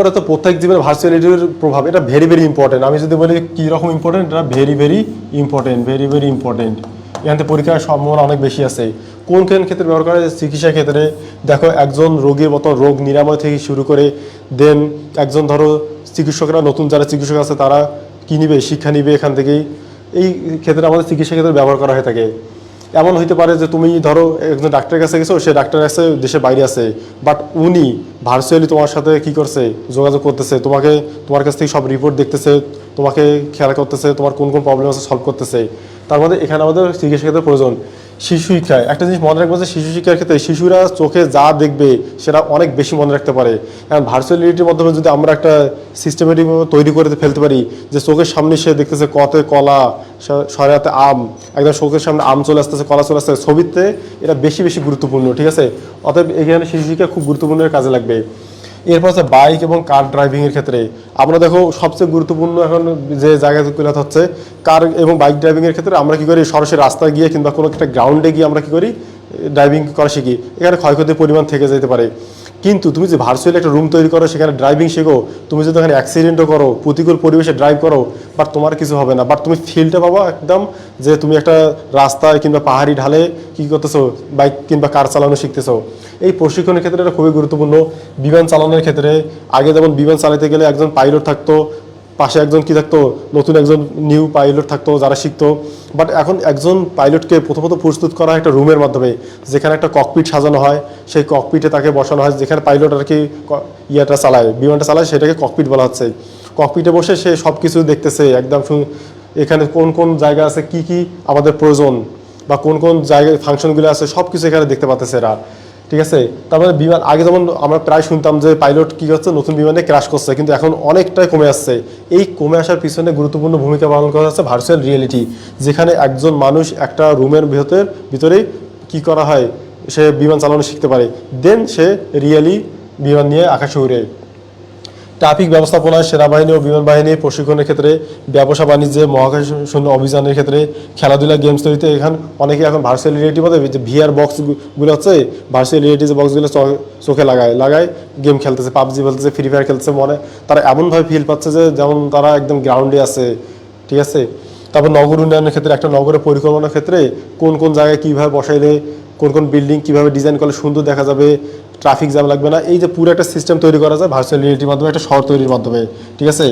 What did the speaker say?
পরে তো প্রত্যেক জীবনে ভার্চুয়ালিটির প্রভাব, এটা ভেরি ভেরি ইম্পর্টেন্ট আমি যদি বলি কী রকম ইম্পর্টেন্ট এটা very very important very very important এখান পরীক্ষার সম্ভাবনা অনেক বেশি আছে। কোন কোন ক্ষেত্রে ব্যবহার করা যায়? চিকিৎসা ক্ষেত্রে। দেখো, একজন রোগীর মতো রোগ নিরাময় থেকে শুরু করে দেন একজন ধরো চিকিৎসকরা, নতুন যারা চিকিৎসক আছে, তারা কী নিবে? শিক্ষা নিবে এখান থেকেই। এই ক্ষেত্রে আমাদের চিকিৎসা ক্ষেত্রে ব্যবহার করা হয়ে থাকে। এমন হইতে পারে যে তুমি ধরো একজন ডাক্তারের কাছে গেছো, সে ডাক্তার আছে দেশে বাইরে আছে বাট উনি ভার্চুয়ালি তোমার সাথে কি করছে, যোগাযোগ করতেছে, তোমাকে, তোমার কাছ থেকে সব রিপোর্ট দেখতেছে, তোমাকে খেয়াল করতেছে, তোমার কোন কোন প্রবলেম আছে সলভ করতেছে। তার মধ্যে এখানে আমাদের চিকিৎসা ক্ষেত্রে প্রয়োজন। শিশু শিক্ষায়। একটা জিনিস মনে রাখব যে শিশু শিক্ষার ক্ষেত্রে শিশুরা চোখে যা দেখবে সেটা অনেক বেশি মনে রাখতে পারে। কারণ ভার্চুয়াল রিয়েলিটির মাধ্যমে যদি আমরা একটা সিস্টেমেটিক তৈরি করে ফেলতে পারি যে চোখের সামনে সে দেখতেছে কতে কলা সরাতে আম, একদম চোখের সামনে আম চলে আসতেছে, কলা চলে আসতেছে, ছবিতে এটা বেশি বেশি গুরুত্বপূর্ণ, ঠিক আছে? অতএব এখানে শিশু শিক্ষা খুব গুরুত্বপূর্ণ কাজে লাগবে। এরপর হচ্ছে বাইক এবং কার ড্রাইভিংয়ের ক্ষেত্রে, আমরা দেখো সবচেয়ে গুরুত্বপূর্ণ এখন যে জায়গাগুলো হচ্ছে কার এবং বাইক ড্রাইভিংয়ের ক্ষেত্রে আমরা কী করি? সরাসরি রাস্তায় গিয়ে কিংবা কোনো একটা গ্রাউন্ডে গিয়ে আমরা কী করি? ড্রাইভিং করা শিখি। এখানে ক্ষয়ক্ষতির পরিমাণ থেকে যেতে পারে। কিন্তু তুমি যে ভার্চুয়ালি একটা রুম তৈরি করো, সেখানে ড্রাইভিং শেখো, তুমি যদি ওখানে অ্যাক্সিডেন্টও করো, প্রতিকূল পরিবেশে ড্রাইভ করো বাট তোমার কিছু হবে না। বাট তুমি ফিলটা পাবো একদম যে তুমি একটা রাস্তায় কিংবা পাহাড়ি ঢালে কী করতেছো বাইক কিংবা কার চালানো শিখতেছো। এই প্রশিক্ষণের ক্ষেত্রে এটা খুবই গুরুত্বপূর্ণ। বিমান চালানোর ক্ষেত্রে আগে যেমন বিমান চালাতে গেলে একজন পাইলট থাকতো, পাশে একজন কি থাকতো, নতুন একজন নিউ পাইলট থাকতো যারা শিখতো। বাট এখন একজন পাইলটকে প্রথমত প্রস্তুত করা একটা রুমের মাধ্যমে, যেখানে একটা ককপিট সাজানো হয়। সেই ককপিটে তাকে বসানো হয়, যেখানে পাইলট আর কি ইয়েটা চালায়, বিমানটা চালায়, সেটাকে ককপিট বলা হচ্ছে। ককপিটে বসে সে সব কিছু দেখতেছে, একদম এখানে কোন কোন জায়গা আছে, কি কি আমাদের প্রয়োজন, বা কোন কোন জায়গায় ফাংশনগুলো আছে সব কিছু এখানে দেখতে পাচ্ছে এরা। ঠিক আছে? তারপরে বিমান আগে যেমন আমরা প্রায় শুনতাম যে পাইলট কী করছে, নতুন বিমানে ক্র্যাশ করছে, কিন্তু এখন অনেকটাই কমে আসছে। এই কমে আসার পিছনে গুরুত্বপূর্ণ ভূমিকা পালন করা হচ্ছে ভার্চুয়াল রিয়েলিটি যেখানে একজন মানুষ একটা রুমের ভিতর ভিতরেই কী করা হয় সে বিমান চালানো শিখতে পারে। দেন সে রিয়েলি বিমান নিয়ে আকাশে উড়ে। ট্রাফিক ব্যবস্থাপনায়, সেনাবাহিনী ও বিমান বাহিনী প্রশিক্ষণের ক্ষেত্রে, ব্যবসা বাণিজ্যে মহাকাশ শূন্য অভিযানের ক্ষেত্রে, খেলাধুলা গেমস তৈরিতে এখন অনেকে এখন ভার্চুয়াল রিয়েলিটি মধ্যে যে ভিআর বক্সগুলো হচ্ছে ভার্চুয়াল রিয়েলিটি যে বক্সগুলো চোখে লাগায় লাগায় গেম খেলতেছে, পাবজি খেলতেছে ফ্রি ফায়ার খেলতেছে, মনে তারা এমনভাবে ফিল পাচ্ছে যে যেমন তারা একদম গ্রাউন্ডে আছে, ঠিক আছে? তারপর নগর উন্নয়নের ক্ষেত্রে, একটা নগরের পরিকল্পনার ক্ষেত্রে কোন কোন জায়গায় কীভাবে বসাইলে কোন কোন বিল্ডিং কীভাবে ডিজাইন করলে সুন্দর দেখা যাবে ট্রাফিক জ্যাম লাগবে না, এই যে পুরো একটা সিস্টেম তৈরি করা যায় ভার্চুয়াল রিয়েলিটির মাধ্যমে, একটা শহর তৈরির মাধ্যমে, ঠিক আছে?